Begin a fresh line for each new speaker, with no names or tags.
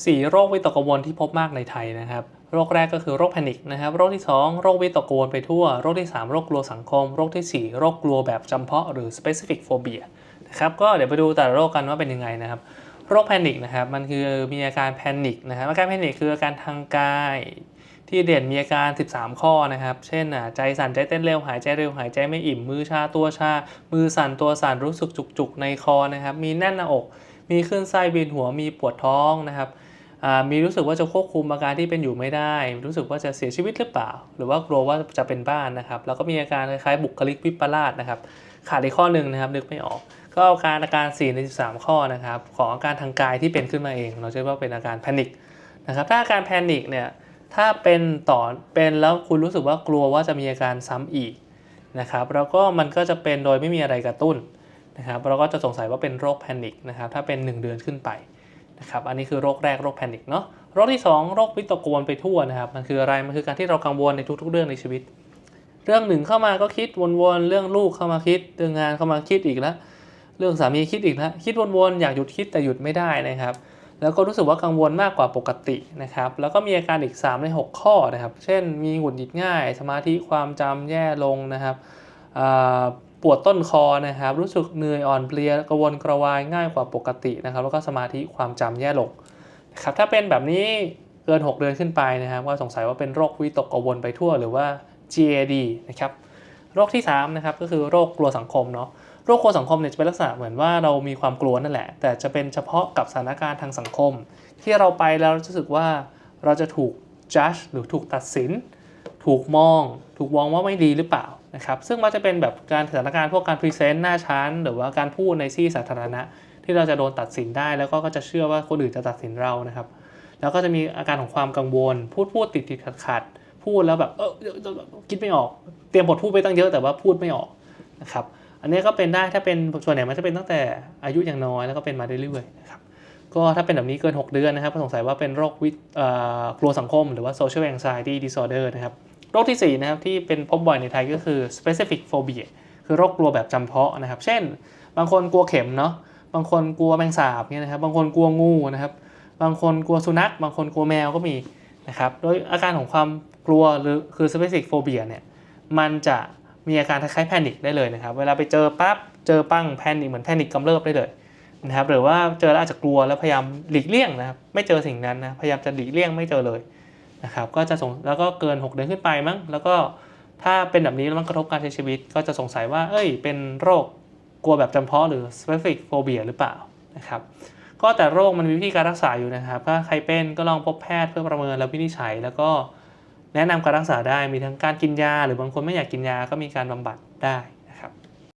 4 โรควิตกกังวลที่พบมากในไทยนะครับ โรคแรกก็คือโรคแพนิคนะครับ โรคที่ 2 โรควิตกกังวลไปทั่ว โรคที่ 3 โรคกลัวสังคม โรคทีสี่ 4 โรคกลัวแบบจำเพาะหรือ specific phobia นะครับ ก็เดี๋ยวไปดูแต่ละโรคกันว่าเป็นยังไงนะครับ โรคแพนิคนะครับ มันคือมีอาการแพนิคนะครับ อาการแพนิคคืออาการทางกาย ที่เด่นมีอาการ 13 ข้อนะครับ เช่นอะใจสั่นใจเต้นเร็ว หายใจเร็ว หายใจไม่อิ่ม มือชา ตัวชา มือสั่นตัวสั่น รู้สึกจุกๆในคอนะครับ มีแน่นหน้าอก มีคลื่นไส้เวียนหัวมีปวดท้องนะครับมีรู้สึกว่าจะควบคุมอาการที่เป็นอยู่ไม่ได้ รู้สึกว่าจะเสียชีวิตหรือเปล่า หรือว่ากลัวว่าจะเป็นบ้านนะครับ แล้วก็มีอาการคล้ายๆบุคลิกวิปลาสนะครับ ขาดอีกข้อหนึ่งนะครับนึกไม่ออก ก็อาการอาการ 4 ใน 13 ข้อนะครับ ของอาการทางกายที่เป็นขึ้นมาเอง เราเรียกว่าเป็นอาการแพนิคนะครับ ถ้าอาการแพนิคเนี่ย ถ้าเป็นต่อเป็นแล้วคุณรู้สึกว่ากลัวว่าจะมีอาการซ้ำอีกนะครับ แล้วก็มันก็จะเป็นโดยไม่มีอะไรกระตุ้น นะครับเราก็จะสงสัยว่าเป็นโรคแพนิคนะครับถ้าเป็น 1 เดือนขึ้นไปนะครับอันนี้คือโรคแรกโรคแพนิคเนาะโรคที่ 2 โรควิตกกังวลไปทั่วนะครับมันคืออะไรมันคือการที่เรากังวลในทุก ๆ เรื่องในชีวิต เรื่องหนึ่งเข้ามาก็คิดวนๆเรื่องลูกเข้ามาคิดเรื่องงานเข้ามาคิดอีกแล้วเรื่องสามีคิดอีกแล้วคิดวนๆอยากหยุดคิดแต่หยุดไม่ได้นะครับแล้วก็รู้สึกว่ากังวลมากกว่าปกตินะครับ แล้วก็มีอาการอีก 3 ใน 6 ข้อนะครับ เช่น มีหงุดหงิดง่าย สมาธิความจำแย่ลงนะครับ ปวดต้นคอนะครับ รู้สึกเหนื่อยอ่อนเพลียกระวนกระวายง่ายกว่าปกตินะครับ แล้วก็สมาธิความจำแย่ลงนะครับถ้าเป็นแบบนี้เกิน 6 เดือนขึ้นไปนะครับก็สงสัยว่าเป็นโรควิตกกังวลไปทั่วหรือว่า GAD นะครับโรคที่3นะครับก็คือโรคกลัวสังคมเนาะโรคกลัวสังคมเนี่ยจะเป็นลักษณะเหมือนว่าเรามีความกลัวนั่นแหละ แต่จะเป็นเฉพาะกับสถานการณ์ทางสังคม ที่เราไปแล้วรู้สึกว่าเราจะถูก judge หรือถูกตัดสิน ถูกมอง ถูกมองว่าไม่ดีหรือเปล่านะครับ ซึ่งมันจะเป็นแบบการสถานการณ์พวกการพรีเซนต์หน้าชั้น หรือว่าการพูดในที่สาธารณะ ที่เราจะโดนตัดสินได้ แล้วก็จะเชื่อว่าคนอื่นจะตัดสินเรานะครับ แล้วก็จะมีอาการของความกังวล พูดพูดติดติดขัดขัดพูดแล้วแบบเออคิดไม่ออก เตรียมบทพูดไปตั้งเยอะแต่ว่าพูดไม่ออกนะครับ อันนี้ก็เป็นได้ถ้าเป็นส่วนใหญ่มันจะเป็นตั้งแต่อายุอย่างน้อยแล้วก็เป็นมาเรื่อยๆนะครับ ก็ถ้าเป็นแบบนี้เกิน 6 เดือนนะครับ ก็สงสัยว่าเป็นโรควิตกลัวสังคม หรือว่า social anxiety disorder นะครับโรคที่ 4 นะครับ ที่เป็นพบบ่อยในไทยก็คือ specific phobia คือโรคกลัวแบบจำเพาะนะครับ เช่น บางคนกลัวเข็มเนาะบางคนกลัวแมงสาบเนี่ยนะครับ บางคนกลัวงูนะครับ บางคนกลัวสุนัข บางคนกลัวแมวก็มีนะครับ โดยอาการของความกลัวหรือคือ specific phobia เนี่ยมันจะมีอาการคล้ายๆแพนิคได้เลยนะครับ เวลาไปเจอปั๊บเจอปั้งแพนิคเหมือนแพนิคกำเริบได้เลย นะครับหรือว่าเจอแล้วอาจจะกลัวแล้วพยายามหลีกเลี่ยงนะครับไม่เจอสิ่งนั้นนะพยายามจะหลีกเลี่ยงไม่เจอเลยนะครับก็จะส่งแล้วก็เกิน 6 เดือนขึ้นไปมั้งแล้วก็ถ้าเป็นแบบนี้แล้วมันกระทบการใช้ชีวิต ก็จะสงสัยว่าเอ้ย เป็นโรคกลัวแบบจำเพาะหรือ specific phobia หรือเปล่านะครับก็แต่โรคมันมีวิธีการรักษาอยู่นะครับถ้าใครเป็นก็ลองพบแพทย์เพื่อประเมินและวินิจฉัย แล้วก็แนะนำการรักษาได้มีทั้งการกินยา หรือบางคนไม่อยากกินยาก็มีการบำบัดได้